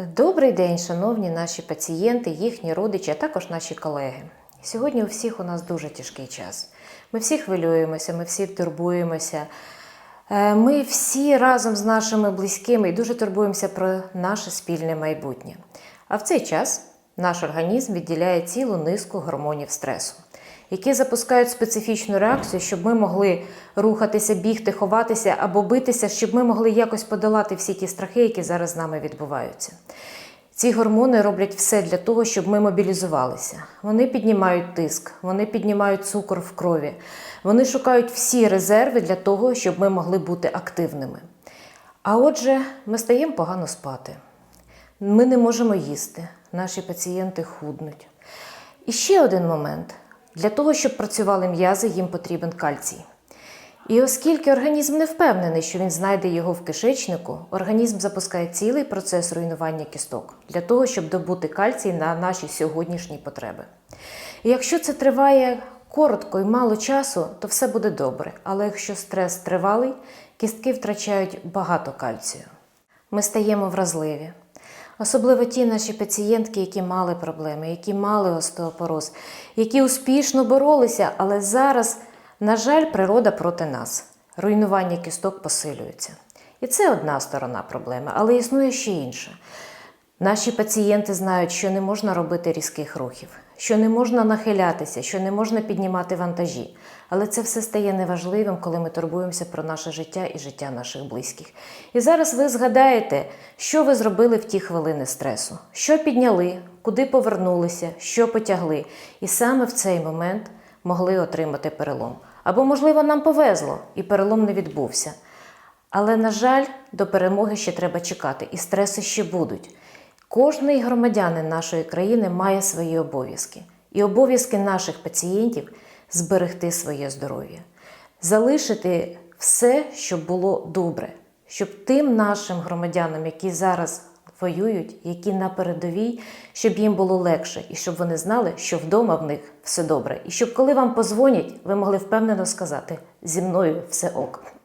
Добрий день, шановні наші пацієнти, їхні родичі, а також наші колеги. Сьогодні у всіх у нас дуже тяжкий час. Ми всі хвилюємося, ми всі турбуємося. Е, Ми всі разом з нашими близькими і дуже турбуємося про наше спільне майбутнє. А в цей час наш організм відділяє цілу низку гормонів стресу, які запускають специфічну реакцію, щоб ми могли рухатися, бігти, ховатися або битися, щоб ми могли якось подолати всі ті страхи, які зараз з нами відбуваються. Ці гормони роблять все для того, щоб ми мобілізувалися. Вони піднімають тиск, вони піднімають цукор в крові, вони шукають всі резерви для того, щоб ми могли бути активними. А отже, ми стаємо погано спати. Ми не можемо їсти, наші пацієнти худнуть. І ще один момент: для того, щоб працювали м'язи, їм потрібен кальцій. І оскільки організм не впевнений, що він знайде його в кишечнику, організм запускає цілий процес руйнування кісток для того, щоб добути кальцій на наші сьогоднішні потреби. І якщо це триває коротко і мало часу, то все буде добре. Але якщо стрес тривалий, кістки втрачають багато кальцію. Ми стаємо вразливі. Особливо ті наші пацієнтки, які мали проблеми, які мали остеопороз, які успішно боролися, але зараз, на жаль, природа проти нас. Руйнування кісток посилюється. І це одна сторона проблеми, але існує ще інша. Наші пацієнти знають, що не можна робити різких рухів, що не можна нахилятися, що не можна піднімати вантажі. Але це все стає неважливим, коли ми турбуємося про наше життя і життя наших близьких. І зараз ви згадаєте, що ви зробили в ті хвилини стресу, що підняли, куди повернулися, що потягли. І саме в цей момент могли отримати перелом. Або, можливо, нам повезло, і перелом не відбувся. Але, на жаль, до перемоги ще треба чекати, і стреси ще будуть. Кожний громадянин нашої країни має свої обов'язки, і обов'язки наших пацієнтів зберегти своє здоров'я, залишити все, щоб було добре, щоб тим нашим громадянам, які зараз воюють, які на передовій, щоб їм було легше, і щоб вони знали, що вдома в них все добре. І щоб коли вам позвонять, ви могли впевнено сказати: зі мною все ок.